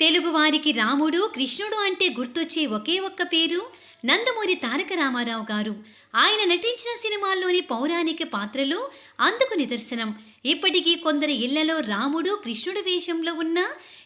తెలుగువారికి రాముడు కృష్ణుడు అంటే గుర్తొచ్చే ఒకే ఒక్క పేరు నందమూరి తారక రామారావు గారు. ఆయన నటించిన సినిమాల్లోని పౌరాణిక పాత్రలు అందుకు నిదర్శనం. ఇప్పటికీ కొందరి ఇళ్ళలో రాముడు కృష్ణుడు వేషంలో ఉన్న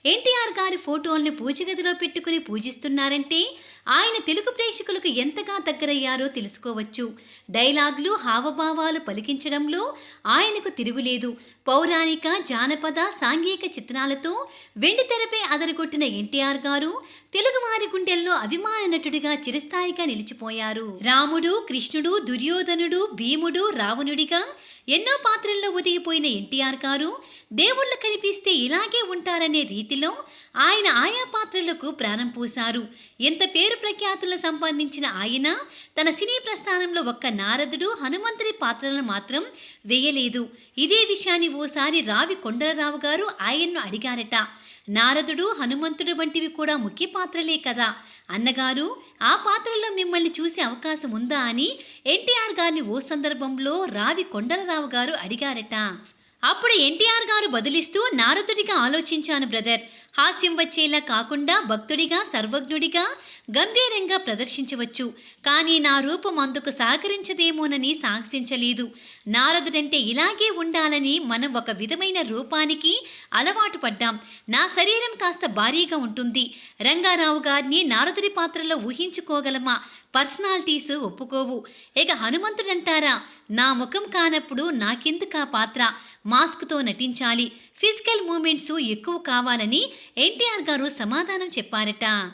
ఎన్టీఆర్ గారి ఫోటోల్ని పూజగదిలో పెట్టుకుని పూజిస్తున్నారంటే ఆయన తెలుగు ప్రేక్షకులకు ఎంతగా దగ్గరయ్యారో తెలుసుకోవచ్చు. డైలాగులు హావభావాలు పలికించడంలో ఆయనకు తిరుగులేదు. పౌరాణిక జానపద సాంఘిక చిత్రాలతో వెండి తెరపై అదరగొట్టిన ఎన్టీఆర్ గారు తెలుగువారి గుండెల్లో అభిమాన నటుడిగా చిరస్థాయిగా నిలిచిపోయారు. రాముడు కృష్ణుడు దుర్యోధనుడు భీముడు రావణుడిగా ఎన్నో పాత్రల్లో ఒదిగిపోయిన ఎన్టీఆర్ గారు దేవుళ్ళు కనిపిస్తే ఇలాగే ఉంటారనే రీతిలో ఆయన ఆయా పాత్రలకు ప్రాణం పోశారు. ఎంత పేరు ప్రఖ్యాతులను సంపాదించిన ఆయన తన సినీ ప్రస్థానంలో ఒక్క నారదుడు హనుమంతుడి పాత్రలను మాత్రం వేయలేదు. ఇదే విషయాన్ని ఓసారి రావి కొండలరావు గారు ఆయన్ను అడిగారట. నారదుడు హనుమంతుడు వంటివి కూడా ముఖ్య పాత్రలే కదా. అన్నగారు ఆ పాత్రలో మిమ్మల్ని చూసే అవకాశం ఉందా అని ఎన్టీఆర్ గారిని ఓ సందర్భంలో రావి కొండలరావు గారు అడిగారట. అప్పుడు ఎన్టీఆర్ గారు బదిలిస్తూ నారదుడిగా ఆలోచించాను బ్రదర్. హాస్యం వచ్చేలా కాకుండా భక్తుడిగా సర్వజ్ఞుడిగా గంభీరంగా ప్రదర్శించవచ్చు. కానీ నా రూపం అందుకు సహకరించదేమోనని సాహసించలేదు. నారదుడంటే ఇలాగే ఉండాలని మనం ఒక విధమైన రూపానికి అలవాటు పడ్డాం. నా శరీరం కాస్త భారీగా ఉంటుంది. రంగారావు గారిని నారదుడి పాత్రలో ఊహించుకోగలమా? పర్సనాలిటీస్ ఒప్పుకోవు. ఇక హనుమంతుడంటారా? నా ముఖం కానప్పుడు నాకెందుకు ఆ పాత్ర? మాస్క్తో నటించాలి. ఫిజికల్ మూమెంట్స్ ఎక్కువ కావాలని ఎన్టీఆర్ గారు సమాధానం చెప్పారట.